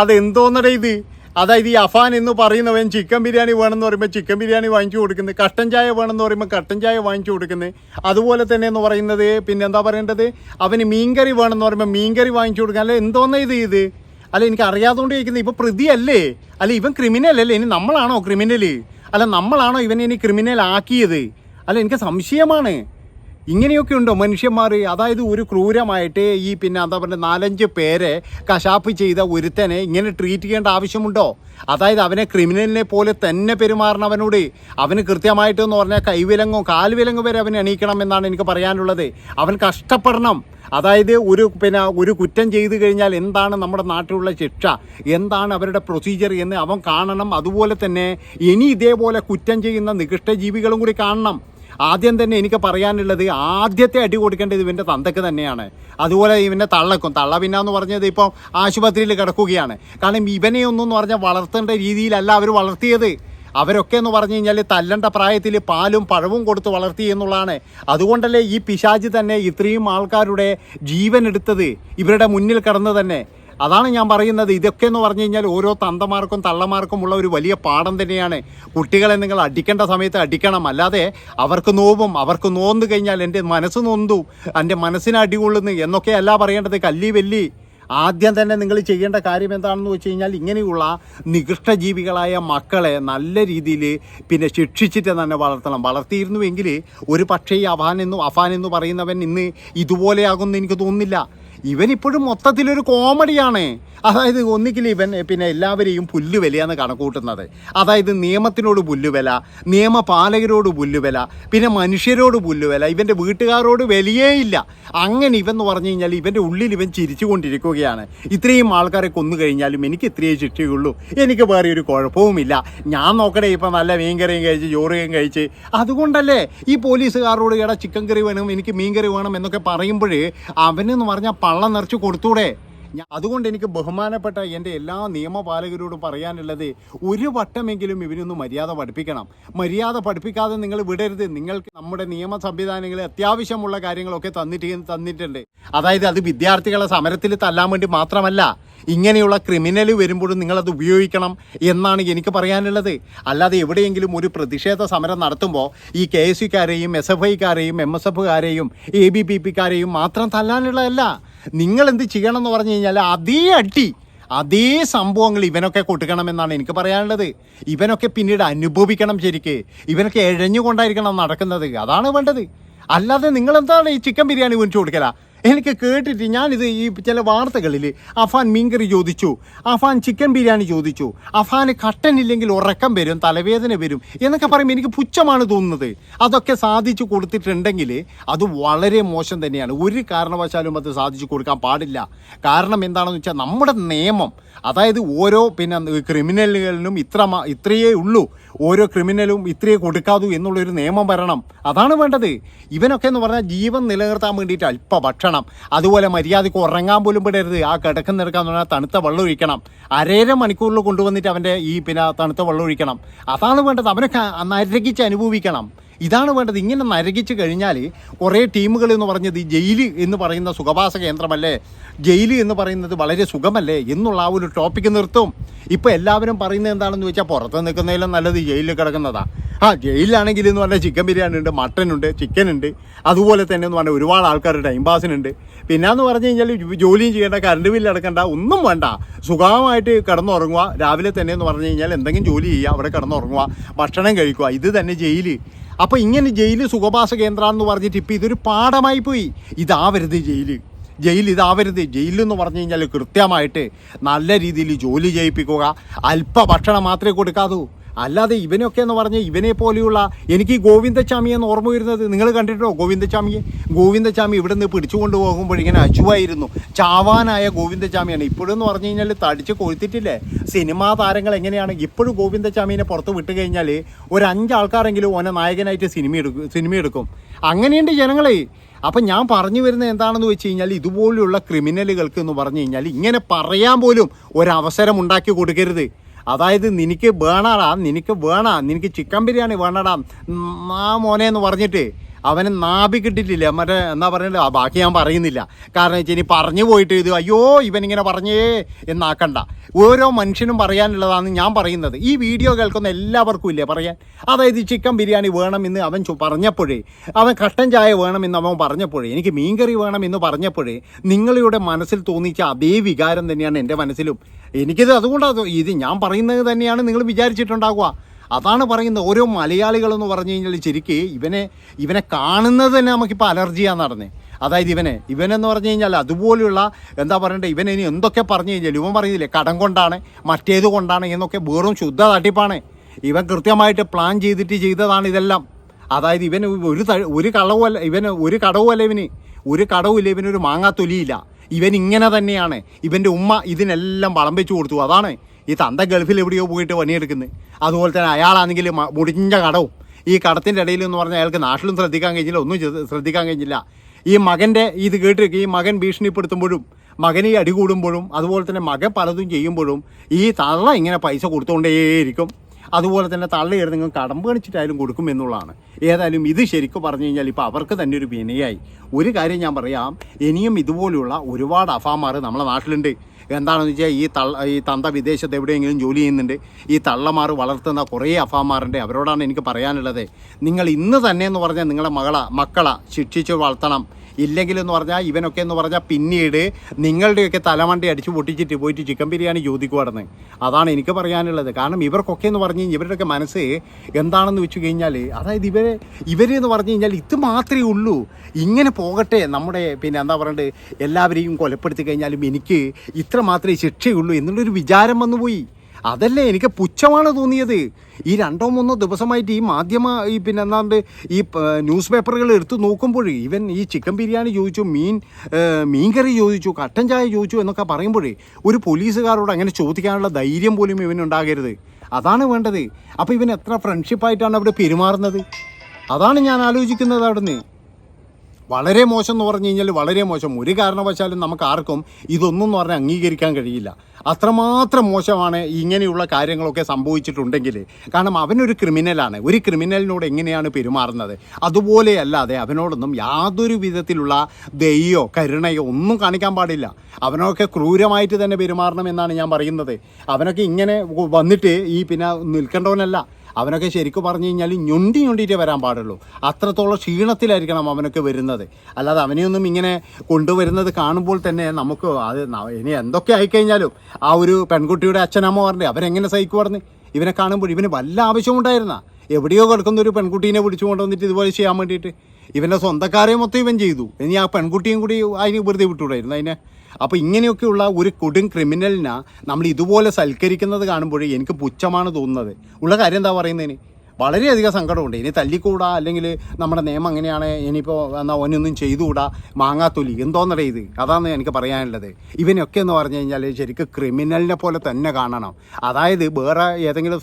അതെന്തോന്നടേ ഇത്? അതായത് ഈ അഫാൻ എന്ന് പറയുന്നവൻ ചിക്കൻ ബിരിയാണി വേണമെന്ന് പറയുമ്പോൾ ചിക്കൻ ബിരിയാണി വാങ്ങിച്ചു കൊടുക്കുന്നത് കട്ടൻ ചായ വേണമെന്ന് പറയുമ്പോൾ കട്ടൻ ചായ വാങ്ങിച്ചു കൊടുക്കുന്നത്. അതുപോലെ തന്നെ എന്ന് പറയുന്നത് പിന്നെ എന്താ പറയേണ്ടത്? അവന് മീൻകറി വേണമെന്ന് പറയുമ്പോൾ മീൻകറി വാങ്ങിച്ചു കൊടുക്കുക അല്ലെ എന്തോന്ന ഇത് ഇത്? അല്ല എനിക്ക് അറിയാതുകൊണ്ട് ചോദിക്കുന്നത് ഇപ്പോൾ പ്രതിയല്ലേ? അല്ല ഇവൻ ക്രിമിനൽ അല്ലേ ഇനി നമ്മളാണോ ക്രിമിനൽ അല്ല നമ്മളാണോ ഇവനെ ഇനി ക്രിമിനൽ ആക്കിയത് അല്ല എനിക്ക് സംശയമാണ്. ഇങ്ങനെയൊക്കെ ഉണ്ടോ? മനുഷ്യന്മാർ അതായത് ഒരു ക്രൂരമായിട്ട് ഈ പിന്നെ എന്താ പറയുക നാലഞ്ച് പേരെ കശാപ്പ് ചെയ്ത ഒരുത്തനെ ഇങ്ങനെ ട്രീറ്റ് ചെയ്യേണ്ട ആവശ്യമുണ്ടോ? അതായത് അവനെ ക്രിമിനലിനെ പോലെ തന്നെ പെരുമാറണം അവനോട് അവന് കൃത്യമായിട്ട് എന്ന് പറഞ്ഞാൽ കൈവിലങ്ങോ കാൽവിലങ്ങോ വരെ അവനെ എണീക്കണം എന്നാണ് എനിക്ക് പറയാനുള്ളത്. അവൻ കഷ്ടപ്പെടണം. അതായത് ഒരു പിന്നെ ഒരു കുറ്റം ചെയ്തു കഴിഞ്ഞാൽ എന്താണ് നമ്മുടെ നാട്ടിലുള്ള ശിക്ഷ? എന്താണ് അവരുടെ പ്രൊസീജിയർ എന്ന് അവൻ കാണണം. അതുപോലെ തന്നെ ഇനി ഇതേപോലെ കുറ്റം ചെയ്യുന്ന നികൃഷ്ട ജീവികളും കൂടി കാണണം. ആദ്യം തന്നെ എനിക്ക് പറയാനുള്ളത് ആദ്യത്തെ അടി കൊടുക്കേണ്ടത് ഇവന്റെ തന്തയ്ക്ക് തന്നെയാണ്. അതുപോലെ ഇവന്റെ തള്ളക്കും. തള്ള പിന്നാന്ന് പറഞ്ഞത് ഇപ്പോൾ ആശുപത്രിയിൽ കിടക്കുകയാണ്. കാരണം ഇവനെ ഒന്നും എന്ന് പറഞ്ഞാൽ വളർത്തേണ്ട രീതിയിലല്ല അവർ വളർത്തിയത്. അവരൊക്കെ എന്ന് പറഞ്ഞു കഴിഞ്ഞാൽ തല്ലണ്ട പ്രായത്തിൽ പാലും പഴവും കൊടുത്ത് വളർത്തി എന്നുള്ളതാണ്. അതുകൊണ്ടല്ലേ ഈ പിശാജ് തന്നെ ഇത്രയും ആൾക്കാരുടെ ജീവൻ എടുത്തത്. ഇവരുടെ മുന്നിൽ കിടന്ന് തന്നെ. അതാണ് ഞാൻ പറയുന്നത്. ഇതൊക്കെ എന്ന് പറഞ്ഞു കഴിഞ്ഞാൽ ഓരോ തന്തമാർക്കും തള്ളമാർക്കും ഉള്ള ഒരു വലിയ പാഠം തന്നെയാണ്. കുട്ടികളെ നിങ്ങൾ അടിക്കേണ്ട സമയത്ത് അടിക്കണം. അല്ലാതെ അവർക്ക് നോവും അവർക്ക് നോന്നു കഴിഞ്ഞാൽ എന്റെ മനസ്സ് നൊന്തു. എന്റെ മനസ്സിന് അടികൊള്ളുന്നു എന്നൊക്കെയല്ല പറയേണ്ടത്. കല്ലി വെല്ലി. ആദ്യം തന്നെ നിങ്ങൾ ചെയ്യേണ്ട കാര്യം എന്താണെന്ന് വെച്ച് കഴിഞ്ഞാൽ ഇങ്ങനെയുള്ള നികൃഷ്ടജീവികളായ മക്കളെ നല്ല രീതിയിൽ പിന്നെ ശിക്ഷിച്ചിട്ട് തന്നെ വളർത്തണം. വളർത്തിയിരുന്നുവെങ്കിൽ ഒരു പക്ഷേ ഈ അഫാൻ എന്ന് അഫാൻ എന്ന് പറയുന്നവൻ ഇന്ന് ഇതുപോലെയാകുമെന്ന് എനിക്ക് തോന്നുന്നില്ല. ഇവൻ ഇപ്പോഴും മൊത്തത്തിലൊരു കോമഡിയാണ്. അതായത് ഒന്നിക്കിൽ ഇവൻ പിന്നെ എല്ലാവരെയും പുല്ലുവിലയാണ് കണക്കൂട്ടുന്നത്. അതായത് നിയമത്തിനോട് പുല്ലുവില നിയമപാലകരോട് പുല്ലുവില പിന്നെ മനുഷ്യരോട് പുല്ലുവില ഇവന്റെ വീട്ടുകാരോട് വിലയേ ഇല്ല അങ്ങനെ ഇവൻ എന്ന് പറഞ്ഞു കഴിഞ്ഞാൽ ഇവന്റെ ഉള്ളിൽ ഇവൻ ചിരിച്ചു കൊണ്ടിരിക്കുകയാണ് ഇത്രയും ആൾക്കാരെ കൊന്നു കഴിഞ്ഞാലും എനിക്ക് ഇത്രയേ ശിക്ഷയുള്ളൂ. എനിക്ക് വേറെ ഒരു കുഴപ്പവുമില്ല. ഞാൻ നോക്കണേ ഇപ്പം നല്ല മീൻകറിയും കഴിച്ച് ചോറുകയും കഴിച്ച്. അതുകൊണ്ടല്ലേ ഈ പോലീസുകാരോട് ഇട ചിക്കൻ കറി വേണം എനിക്ക് മീൻ കറി വേണം എന്നൊക്കെ പറയുമ്പോൾ അവനെന്ന് പറഞ്ഞാൽ പള്ളം നിറച്ച് കൊടുത്തൂടെ അതുകൊണ്ട് എനിക്ക് ബഹുമാനപ്പെട്ട എന്റെ എല്ലാ നിയമപാലകരോടും പറയാനുള്ളത് ഒരു വട്ടമെങ്കിലും ഇവനൊന്ന് മര്യാദ പഠിപ്പിക്കണം. മര്യാദ പഠിപ്പിക്കാതെ നിങ്ങൾ വിടരുത്. നിങ്ങൾക്ക് നമ്മുടെ നിയമ സംവിധാനങ്ങൾ അത്യാവശ്യമുള്ള കാര്യങ്ങളൊക്കെ തന്നിട്ട് തന്നിട്ടുണ്ട്. അതായത് അത് വിദ്യാർത്ഥികളെ സമരത്തിൽ തല്ലാൻ വേണ്ടി മാത്രമല്ല ഇങ്ങനെയുള്ള ക്രിമിനൽ വരുമ്പോഴും നിങ്ങളത് ഉപയോഗിക്കണം എന്നാണ് എനിക്ക് പറയാനുള്ളത്. അല്ലാതെ എവിടെയെങ്കിലും ഒരു പ്രതിഷേധ സമരം നടത്തുമ്പോൾ ഈ കെ എസ് സിക്കാരെയും എസ് എഫ് ഐക്കാരെയും എം എസ് എഫുകാരെയും എ ബി പി പിക്കാരെയും മാത്രം തല്ലാനുള്ളതല്ല. നിങ്ങൾ എന്ത് ചെയ്യണം എന്ന് പറഞ്ഞു കഴിഞ്ഞാൽ അതേ അടി അതേ സംഭവങ്ങൾ ഇവനൊക്കെ കൊടുക്കണമെന്നാണ് എനിക്ക് പറയാനുള്ളത്. ഇവനൊക്കെ പിന്നീട് അനുഭവിക്കണം ശരിക്ക്. ഇവനൊക്കെ എഴഞ്ഞുകൊണ്ടായിരിക്കണം നടക്കുന്നത്. അതാണ് വേണ്ടത്. അല്ലാതെ നിങ്ങൾ എന്താണ് ഈ ചിക്കൻ ബിരിയാണി മേടിച്ചു കൊടുക്കല? എനിക്ക് കേട്ടിട്ട് ഞാനിത് ഈ ചില വാർത്തകളിൽ അഫാൻ മീൻകറി ചോദിച്ചു അഫാൻ ചിക്കൻ ബിരിയാണി ചോദിച്ചു അഫാന് കട്ടനില്ലെങ്കിൽ ഉറക്കം വരും തലവേദന വരും എന്നൊക്കെ പറയുമ്പോൾ എനിക്ക് പുച്ഛമാണ് തോന്നുന്നത്. അതൊക്കെ സാധിച്ചു കൊടുത്തിട്ടുണ്ടെങ്കിൽ അത് വളരെ മോശം തന്നെയാണ്. ഒരു കാരണവശാലും അത് സാധിച്ചു കൊടുക്കാൻ പാടില്ല. കാരണം എന്താണെന്ന് വെച്ചാൽ നമ്മുടെ നിയമം അതായത് ഓരോ പിന്നെ ക്രിമിനലുകളിലും ഇത്ര ഇത്രയേ ഉള്ളൂ. ഓരോ ക്രിമിനലും ഇത്രയേ കൊടുക്കാതു എന്നുള്ളൊരു നിയമം വരണം. അതാണ് വേണ്ടത്. ഇവനൊക്കെ എന്ന് പറഞ്ഞാൽ ജീവൻ നിലനിർത്താൻ വേണ്ടിയിട്ട് അല്പ ഭക്ഷണം അതുപോലെ മര്യാദയ്ക്ക് ഉറങ്ങാൻ പോലും വിടരുത് ആ കിടക്കുന്നിടക്കാന്ന് പറഞ്ഞാൽ തണുത്ത വെള്ളം ഒഴിക്കണം. അരേര മണിക്കൂറിൽ കൊണ്ടുവന്നിട്ട് അവന്റെ ഈ പിന്നെ തണുത്ത വെള്ളം ഒഴിക്കണം. അതാണ് വേണ്ടത്. അവനൊക്കെ നരകിച്ച് അനുഭവിക്കണം. ഇതാണ് വേണ്ടത്. ഇങ്ങനെ നരകിച്ച് കഴിഞ്ഞാൽ കുറേ ടീമുകൾ എന്ന് പറഞ്ഞത് ഈ ജയിൽ എന്ന് പറയുന്ന സുഖവാസ കേന്ദ്രമല്ലേ? ജയിൽ എന്ന് പറയുന്നത് വളരെ സുഖമല്ലേ? എന്നുള്ള ആ ഒരു ടോപ്പിക്ക് നിർത്തും. ഇപ്പോൾ എല്ലാവരും പറയുന്നത് എന്താണെന്ന് വെച്ചാൽ പുറത്ത് നിൽക്കുന്നതിലും നല്ലത് ജയിലിൽ കിടക്കുന്നതാണ് ആ ജയിലിലാണെങ്കിൽ എന്ന് പറഞ്ഞാൽ ചിക്കൻ ബിരിയാണി ഉണ്ട് മട്ടൻ ഉണ്ട് ചിക്കൻ ഉണ്ട്. അതുപോലെ തന്നെ എന്ന് പറഞ്ഞാൽ ഒരുപാട് ആൾക്കാർ ടൈം പാസിനുണ്ട് പിന്നെ എന്ന് പറഞ്ഞു കഴിഞ്ഞാൽ ജോലിയും ചെയ്യേണ്ട കറണ്ട് ബില്ല് അടക്കണ്ട ഒന്നും വേണ്ട. സുഖമായിട്ട് കിടന്നുറങ്ങുക. രാവിലെ തന്നെ എന്ന് പറഞ്ഞു കഴിഞ്ഞാൽ എന്തെങ്കിലും ജോലി ചെയ്യുക അവിടെ കിടന്നുറങ്ങുക ഭക്ഷണം കഴിക്കുക ഇത് തന്നെ ജയിൽ അപ്പോൾ ഇങ്ങനെ ജയിൽ സുഖവാസ കേന്ദ്രം എന്ന് പറഞ്ഞിട്ട് ഇപ്പം ഇതൊരു പാഠമായി പോയി. ഇതാവരുത് ജയിൽ. ജയിൽ ഇതാവരുത്. ജയിലെന്ന് പറഞ്ഞു കഴിഞ്ഞാൽ കൃത്യമായിട്ട് നല്ല രീതിയിൽ ജോലി ചെയ്യിപ്പിക്കുക. അല്പ ഭക്ഷണം മാത്രമേ കൊടുക്കാവൂ. അല്ലാതെ ഇവനൊക്കെ എന്ന് പറഞ്ഞാൽ ഇവനെ പോലെയുള്ള എനിക്ക് ഗോവിന്ദച്ചാമി എന്ന് ഓർമ്മ വരുന്നത് നിങ്ങൾ കണ്ടിട്ടോ ഗോവിന്ദച്ചാമിയെ ഗോവിന്ദച്ചാമി ഇവിടെ നിന്ന് പിടിച്ചുകൊണ്ട് പോകുമ്പോൾ ഇങ്ങനെ അജുവായിരുന്നു. ചാവാനായ ഗോവിന്ദച്ചാമിയാണ് ഇപ്പോഴെന്ന് പറഞ്ഞു കഴിഞ്ഞാൽ തടിച്ച് കൊഴുത്തിട്ടില്ലേ സിനിമാ താരങ്ങൾ എങ്ങനെയാണ്? ഇപ്പോഴും ഗോവിന്ദച്ചാമിനെ പുറത്ത് വിട്ട് കഴിഞ്ഞാൽ ഒരു അഞ്ചാൾക്കാരെങ്കിലും ഓനെ നായകനായിട്ട് സിനിമ എടുക്കും സിനിമ എടുക്കും. അങ്ങനെയുണ്ട് ജനങ്ങളെ. അപ്പം ഞാൻ പറഞ്ഞു വരുന്നത് എന്താണെന്ന് വെച്ച് കഴിഞ്ഞാൽ ഇതുപോലെയുള്ള ക്രിമിനലുകൾക്ക് എന്ന് പറഞ്ഞു കഴിഞ്ഞാൽ ഇങ്ങനെ പറയാൻ പോലും ഒരവസരം ഉണ്ടാക്കി കൊടുക്കരുത്. അതായത് നിനക്ക് വേണടാ നിനക്ക് വേണ നിനക്ക് ചിക്കൻ ബിരിയാണി വേണടാ. മാ മോനെ എന്ന് പറഞ്ഞിട്ട് അവനെ നാബി കിട്ടിയിട്ടില്ല. മറ്റേ എന്നാ പറയുന്നത് ബാക്കി ഞാൻ പറയുന്നില്ല. കാരണം വെച്ചാൽ ഇനി പറഞ്ഞു പോയിട്ട് ഇത് അയ്യോ ഇവനിങ്ങനെ പറഞ്ഞേ എന്നാക്കണ്ട. ഓരോ മനുഷ്യനും പറയാനുള്ളതാണ് ഞാൻ പറയുന്നത്. ഈ വീഡിയോ കേൾക്കുന്ന എല്ലാവർക്കും ഇല്ലേ പറയാൻ? അതായത് ചിക്കൻ ബിരിയാണി വേണമെന്ന് അവൻ പറഞ്ഞപ്പോഴേ അവൻ കട്ടൻ ചായ വേണമെന്ന് അവൻ പറഞ്ഞപ്പോഴേ എനിക്ക് മീൻകറി വേണമെന്ന് പറഞ്ഞപ്പോഴേ നിങ്ങളുടെ മനസ്സിൽ തോന്നിച്ച അതേ വികാരം തന്നെയാണ് എന്റെ മനസ്സിലും. എനിക്കിത് അതുകൊണ്ടാണ് ഇത് ഞാൻ പറയുന്നത് തന്നെയാണ് നിങ്ങൾ വിചാരിച്ചിട്ടുണ്ടാകുക അതാണ് പറയുന്നത് ഓരോ മലയാളികളെന്ന് പറഞ്ഞു കഴിഞ്ഞാൽ ശരിക്ക് ഇവനെ ഇവനെ കാണുന്നത് തന്നെ നമുക്കിപ്പോൾ അലർജിയാണ് നടന്നത് അതായത് ഇവനെ ഇവനെന്ന് പറഞ്ഞു കഴിഞ്ഞാൽ അതുപോലെയുള്ള എന്താ പറയണ്ടേ ഇവൻ ഇനി എന്തൊക്കെ പറഞ്ഞു കഴിഞ്ഞാൽ ഇവൻ പറയുന്നില്ലേ കടം കൊണ്ടാണ് മറ്റേത് കൊണ്ടാണ് എന്നൊക്കെ വെറും ശുദ്ധ തട്ടിപ്പാണ്. ഇവൻ കൃത്യമായിട്ട് പ്ലാൻ ചെയ്തിട്ട് ചെയ്തതാണ് ഇതെല്ലാം. അതായത് ഇവന് ഒരു ഒരു കളവുമല്ല ഇവന് ഒരു കടവുമല്ല ഇവന്. ഒരു കടവുമില്ല ഇവനൊരു മാങ്ങാത്തൊലിയില്ല ഇവൻ ഇങ്ങനെ തന്നെയാണ്. ഇവന്റെ ഉമ്മ ഇതിനെല്ലാം വളം വെച്ച് കൊടുത്തു. അതാണ് ഈ തന്ത ഗൾഫിൽ എവിടെയോ പോയിട്ട് പണിയെടുക്കുന്നത് അതുപോലെ തന്നെ അയാളാണെങ്കിൽ മുടിഞ്ഞ കടവും. ഈ കടത്തിന്റെ ഇടയിൽ എന്ന് പറഞ്ഞാൽ അയാൾക്ക് നാട്ടിലും ശ്രദ്ധിക്കാൻ കഴിഞ്ഞില്ല ഒന്നും ശ്രദ്ധിക്കാൻ കഴിഞ്ഞില്ല. ഈ മകന്റെ ഇത് കേട്ട് ഈ മകൻ ഭീഷണിപ്പെടുത്തുമ്പോഴും മകനെ അടി കൂടുമ്പോഴും അതുപോലെ തന്നെ മകൻ പലതും ചെയ്യുമ്പോഴും ഈ തള്ള ഇങ്ങനെ പൈസ കൊടുത്തുകൊണ്ടേയിരിക്കും. അതുപോലെ തന്നെ തള്ളിയെടുത്ത് നിങ്ങൾ കടം കാണിച്ചിട്ടായാലും കൊടുക്കും എന്നുള്ളതാണ്. ഏതായാലും ഇത് ശരിക്കും പറഞ്ഞു കഴിഞ്ഞാൽ ഇപ്പോൾ അവർക്ക് തന്നെ ഒരു വിനയായി. ഒരു കാര്യം ഞാൻ പറയാം ഇനിയും ഇതുപോലെയുള്ള ഒരുപാട് അഫാമാർ നമ്മളെ നാട്ടിലുണ്ട്. എന്താണെന്ന് വെച്ചാൽ ഈ തള്ള ഈ തന്ത വിദേശത്ത് എവിടെയെങ്കിലും ജോലി ചെയ്യുന്നുണ്ട് ഈ തള്ളമാർ വളർത്തുന്ന കുറേ അഫാമാരുണ്ട് അവരോടാണ് എനിക്ക് പറയാനുള്ളത്. നിങ്ങൾ ഇന്ന് തന്നെ എന്ന് പറഞ്ഞാൽ നിങ്ങളുടെ മകളെ മക്കളെ ശിക്ഷിച്ച് വളർത്തണം. ഇല്ലെങ്കിലെന്ന് പറഞ്ഞാൽ ഇവനൊക്കെ എന്ന് പറഞ്ഞാൽ പിന്നീട് നിങ്ങളുടെയൊക്കെ തലമണ്ടി അടിച്ച് പൊട്ടിച്ചിട്ട് പോയിട്ട് ചിക്കൻ ബിരിയാണി ചോദിക്കുവാണെന്ന് അതാണ് എനിക്ക് പറയാനുള്ളത്. കാരണം ഇവർക്കൊക്കെ എന്ന് പറഞ്ഞു കഴിഞ്ഞാൽ ഇവരുടെ മനസ്സ് എന്താണെന്ന് വെച്ച് കഴിഞ്ഞാൽ അതായത് ഇവരെ ഇവരെന്ന് പറഞ്ഞു കഴിഞ്ഞാൽ ഇത് മാത്രമേ ഉള്ളൂ. ഇങ്ങനെ പോകട്ടെ നമ്മുടെ പിന്നെ എന്താ പറയണ്ടത് എല്ലാവരെയും കൊലപ്പെടുത്തി കഴിഞ്ഞാലും എനിക്ക് ഇത്ര മാത്രമേ ശിക്ഷയുള്ളൂ എന്നുള്ളൊരു വിചാരം വന്നുപോയി. അതല്ലേ എനിക്ക് പുച്ഛമാണ് തോന്നിയത്. ഈ രണ്ടോ മൂന്നോ ദിവസമായിട്ട് ഈ മാധ്യമ ഈ പിന്നെ എന്താണ്ട് ഈ ന്യൂസ് പേപ്പറുകൾ എടുത്ത് നോക്കുമ്പോൾ ഇവൻ ഈ ചിക്കൻ ബിരിയാണി ചോദിച്ചു മീൻ മീൻ മീൻകറി ചോദിച്ചു കട്ടൻ ചായ ചോദിച്ചു എന്നൊക്കെ പറയുമ്പോഴേ ഒരു പോലീസുകാരോട് അങ്ങനെ ചോദിക്കാനുള്ള ധൈര്യം പോലും ഇവനുണ്ടാകരുത് അതാണ് വേണ്ടത്. അപ്പോൾ ഇവൻ എത്ര ഫ്രണ്ട്ഷിപ്പായിട്ടാണ് അവിടെ പെരുമാറുന്നത്? അതാണ് ഞാൻ ആലോചിക്കുന്നത് അവിടുന്ന്. വളരെ മോശം എന്ന് പറഞ്ഞു കഴിഞ്ഞാൽ വളരെ മോശം. ഒരു കാരണവശാലും നമുക്ക് ആർക്കും ഇതൊന്നും എന്ന് പറഞ്ഞാൽ അംഗീകരിക്കാൻ കഴിയില്ല. അത്രമാത്രം മോശമാണ് ഇങ്ങനെയുള്ള കാര്യങ്ങളൊക്കെ സംഭവിച്ചിട്ടുണ്ടെങ്കിൽ. കാരണം അവനൊരു ക്രിമിനലാണ്. ഒരു ക്രിമിനലിനോട് എങ്ങനെയാണ് പെരുമാറുന്നത്? അതുപോലെയല്ലാതെ അവനോടൊന്നും യാതൊരു വിധത്തിലുള്ള ദയോ കരുണയോ ഒന്നും കാണിക്കാൻ പാടില്ല. അവനൊക്കെ ക്രൂരമായിട്ട് തന്നെ പെരുമാറണം എന്നാണ് ഞാൻ പറയുന്നത്. അവനൊക്കെ ഇങ്ങനെ വന്നിട്ട് ഈ പിന്നെ നിൽക്കേണ്ടവനല്ല. അവനൊക്കെ ശരിക്കും പറഞ്ഞു കഴിഞ്ഞാൽ ഞൊണ്ടി ഞൊണ്ടിയിട്ടേ വരാൻ പാടുള്ളൂ. അത്രത്തോളം ക്ഷീണത്തിലായിരിക്കണം അവനൊക്കെ വരുന്നത്. അല്ലാതെ അവനെയൊന്നും ഇങ്ങനെ കൊണ്ടുവരുന്നത് കാണുമ്പോൾ തന്നെ നമുക്ക് അത് ഇനി എന്തൊക്കെ ആയിക്കഴിഞ്ഞാലും ആ ഒരു പെൺകുട്ടിയുടെ അച്ഛനമ്മ പറഞ്ഞേ അവരെങ്ങനെ സഹിക്കുമായിരുന്നു ഇവനെ കാണുമ്പോൾ ഇവന് വല്ല ആവശ്യമുണ്ടായിരുന്ന എവിടെയോ കിടക്കുന്ന ഒരു പെൺകുട്ടീനെ പിടിച്ചു കൊണ്ടുവന്നിട്ട് ഇതുപോലെ ചെയ്യാൻ വേണ്ടിയിട്ട്. ഇവന്റെ സ്വന്തക്കാരെ മൊത്തം ഇവൻ ചെയ്തു. ഇനി ആ പെൺകുട്ടിയും കൂടി അതിന് വെറുതെ വിട്ടുകൂടായിരുന്നു. അതിനെ അപ്പോൾ ഇങ്ങനെയൊക്കെയുള്ള ഒരു കൊടും ക്രിമിനലിനെ നമ്മൾ ഇതുപോലെ സൽക്കരിക്കുന്നത് കാണുമ്പോഴേ എനിക്ക് പുച്ഛമാണ് തോന്നുന്നത്. ഉള്ള കാര്യം എന്താ പറയുന്നതിന്? വളരെയധികം സങ്കടമുണ്ട്. ഇനി തല്ലിക്കൂടാ അല്ലെങ്കിൽ നമ്മുടെ നിയമം അങ്ങനെയാണ് ഇനിയിപ്പോൾ എന്നാൽ ഒന്നൊന്നും ചെയ്തുകൂടാ മാങ്ങാത്തൊലി എന്തോന്നടേ ഇത്? അതാണ് എനിക്ക് പറയാനുള്ളത്. ഇവനൊക്കെ എന്ന് പറഞ്ഞു കഴിഞ്ഞാൽ ശരിക്കും ക്രിമിനലിനെ പോലെ തന്നെ കാണണം. അതായത് വേറെ ഏതെങ്കിലും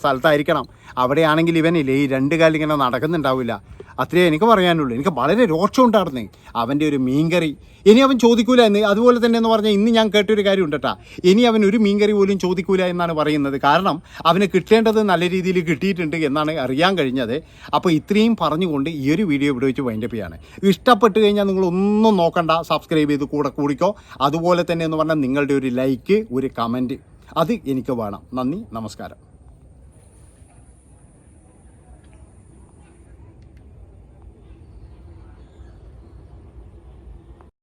സ്ഥലത്തായിരിക്കണം. അവിടെയാണെങ്കിൽ ഇവനില്ലേ ഈ രണ്ട് കാലിങ്ങനെ നടക്കുന്നുണ്ടാവില്ല. അത്രേ എനിക്ക് പറയാനുള്ളൂ. എനിക്ക് വളരെ രോക്ഷം ഉണ്ടായിരുന്നേ അവന്റെ ഒരു മീൻകറി. ഇനി അവൻ ചോദിക്കൂല എന്ന്. അതുപോലെ തന്നെ എന്ന് പറഞ്ഞാൽ ഇന്ന് ഞാൻ കേട്ടൊരു കാര്യം ഉണ്ട് കേട്ടോ. ഇനി അവൻ ഒരു മീൻകറി പോലും ചോദിക്കൂല എന്നാണ് പറയുന്നത്. കാരണം അവന് കിട്ടേണ്ടത് നല്ല രീതിയിൽ കിട്ടിയിട്ടുണ്ട് എന്നാണ് അറിയാൻ കഴിഞ്ഞത്. അപ്പോൾ ഇത്രയും പറഞ്ഞുകൊണ്ട് ഈ ഒരു വീഡിയോ ഇവിടെ വെച്ച് വൈൻഡപ്പ് ചെയ്യാണ്. ഇഷ്ടപ്പെട്ട് കഴിഞ്ഞാൽ നിങ്ങൾ ഒന്നും നോക്കണ്ട. സബ്സ്ക്രൈബ് ചെയ്ത് കൂടെ കൂടിക്കോ. അതുപോലെ തന്നെ എന്ന് പറഞ്ഞാൽ നിങ്ങളുടെ ഒരു ലൈക്ക് ഒരു കമന്റ് അത് എനിക്ക് വേണം. നന്ദി. നമസ്കാരം.